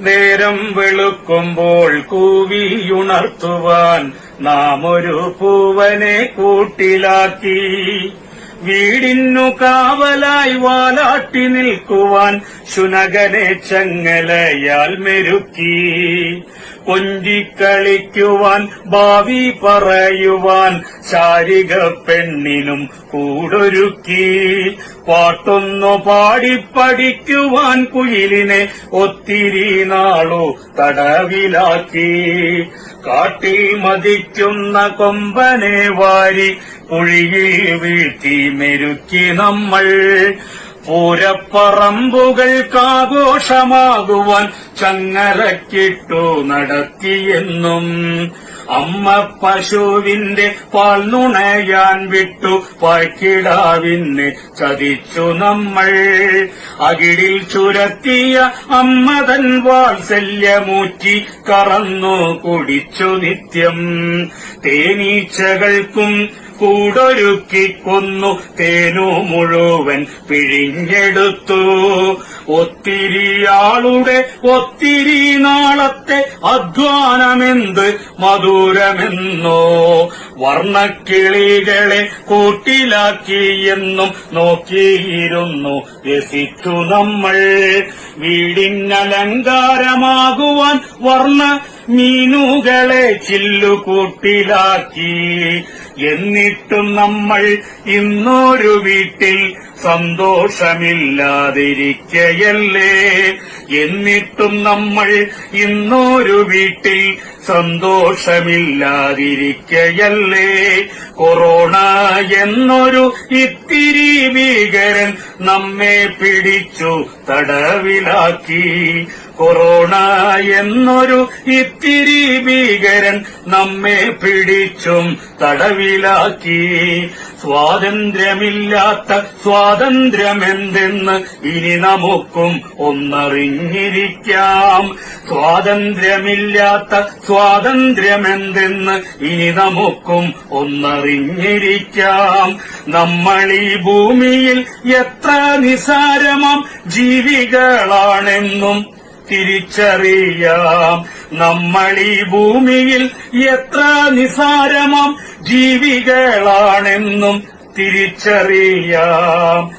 നേരം വെളുക്കുമ്പോൾ കൂവിയുണർത്തുവാൻ നാം ഒരു പൂവനെ കൂട്ടിലാക്കി. വീടിന്നു കാവലായി വാലാട്ടി നിൽക്കുവാൻ ശുനകനെ ചങ്ങലയാൽ മെരുക്കി. കൊഞ്ചിക്കളിക്കുവാൻ ഭാവി പറയുവാൻ ശാരിക പെണ്ണിനും കൂടൊരുക്കി. പാട്ടൊന്നു പാടിപ്പടിക്കുവാൻ കുയിലിനെ ഒത്തിരി നാളു തടവിലാക്കി. കാട്ടിൽ മതിക്കുന്ന കൊമ്പനെ വാരി കുഴിയിൽ വീഴ്ത്തി മെരുക്കി നമ്മൾ. പൂരപ്പറമ്പുകൾക്കാഘോഷമാകുവാൻ ചങ്ങരക്കിട്ടു നടത്തിയെന്നും അമ്മ പശുവിന്റെ പാൽ നുണയാൻ വിട്ടു പായ്ക്കിടാവിനെ ചതിച്ചു നമ്മൾ. അകിടിൽ ചുരത്തിയ അമ്മതൻ വാത്സല്യമൂറ്റി കറന്നു കുടിച്ചു നിത്യം. തേനീച്ചകൾക്കും കൂടൊരുക്കി കൊന്നു തേനു മുഴുവൻ പിഴിഞ്ഞെടുത്തു. ഒത്തിരി ആളുടെ ഒത്തിരി നാളത്തെ അധ്വാനമെന്ത് മധുരമെന്നോ വർണക്കിളികളെ കൂട്ടിലാക്കിയെന്നും നോക്കിയിരുന്നു രസിച്ചു നമ്മൾ. വീടിനലങ്കാരമാകുവാൻ വർണ മീനുകളെ ചില്ലുകൂട്ടിലാക്കി. എന്നിട്ടും നമ്മൾ ഇന്നൊരു വീട്ടിൽ സന്തോഷമില്ലാതിരിക്കയല്ലേ? എന്നിട്ടും നമ്മൾ ഇന്നൊരു വീട്ടിൽ സന്തോഷമില്ലാതിരിക്കയല്ലേ? കൊറോണ എന്നൊരു ഇത്തിരി ഭീകരൻ നമ്മെ പിടിച്ചു തടവിലാക്കി. കൊറോണ എന്നൊരു ഇത്തിരി ഭീകരൻ നമ്മെ പിടിച്ചും തടവിലാക്കി സ്വാതന്ത്ര്യമില്ലാത്ത സ്വാതന്ത്ര്യമെന്തെന്ന് ഇനി നമുക്കും ഒന്നറിഞ്ഞിരിക്കാം. സ്വാതന്ത്ര്യമില്ലാത്ത സ്വാതന്ത്ര്യമെന്തെന്ന് ഇനി നമുക്കും ഒന്നറിഞ്ഞിരിക്കാം. നമ്മൾ ഈ ഭൂമിയിൽ എത്ര നിസാരമാം ജീവികളാണെന്നും തിരിച്ചറിയാം. നമ്മൾ ഈ ഭൂമിയിൽ എത്ര നിസാരമാം ജീവികളാണെന്നും തിരിച്ചറിയാം.